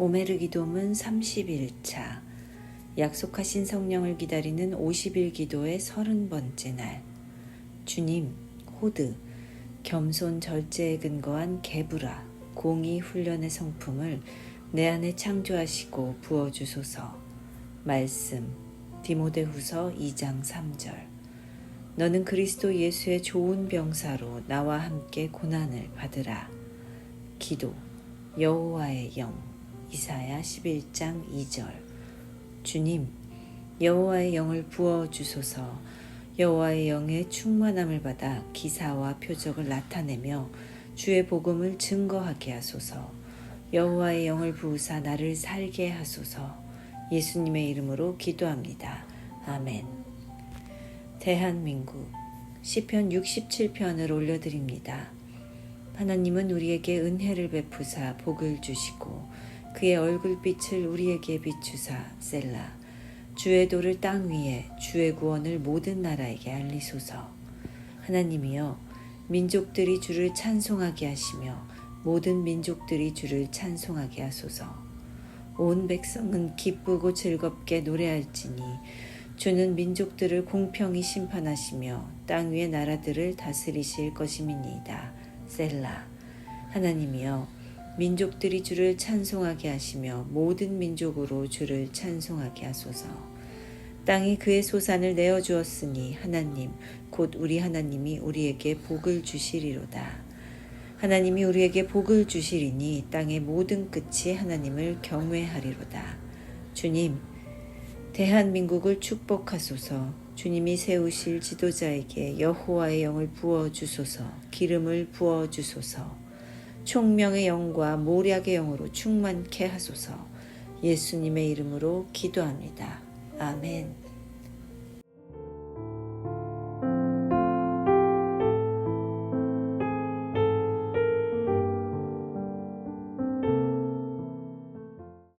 오메르 기도문 31차. 약속하신 성령을 기다리는 50일 기도의 30번째 날. 주님 호드. 겸손 절제에 근거한 개부라 공의 훈련의 성품을 내 안에 창조하시고 부어 주소서. 말씀 디모데후서 2장 3절. 너는 그리스도 예수의 좋은 병사로 나와 함께 고난을 받으라. 기도 여호와의 영 이사야 11장 2절 주님 여호와의 영을 부어 주소서 여호와의 영의 충만함을 받아 기사와 표적을 나타내며 주의 복음을 증거하게 하소서 여호와의 영을 부으사 나를 살게 하소서 예수님의 이름으로 기도합니다. 아멘. 대한민국 시편 67편을 올려드립니다. 하나님은 우리에게 은혜를 베푸사 복을 주시고 그의 얼굴빛을 우리에게 비추사 셀라 주의 도를 땅 위에 주의 구원을 모든 나라에게 알리소서 하나님이여 민족들이 주를 찬송하게 하시며 모든 민족들이 주를 찬송하게 하소서 온 백성은 기쁘고 즐겁게 노래할지니 주는 민족들을 공평히 심판하시며 땅 위의 나라들을 다스리실 것임이니이다. 셀라. 하나님이여 민족들이 주를 찬송하게 하시며 모든 민족으로 주를 찬송하게 하소서. 땅이 그의 소산을 내어 주었으니 하나님 곧 우리 하나님이 우리에게 복을 주시리로다. 하나님이 우리에게 복을 주시리니 땅의 모든 끝이 하나님을 경외하리로다. 주님 대한민국을 축복하소서. 주님이 세우실 지도자에게 여호와의 영을 부어 주소서. 기름을 부어 주소서. 총명의 영과 모략의 영으로 충만케 하소서. 예수님의 이름으로 기도합니다. 아멘.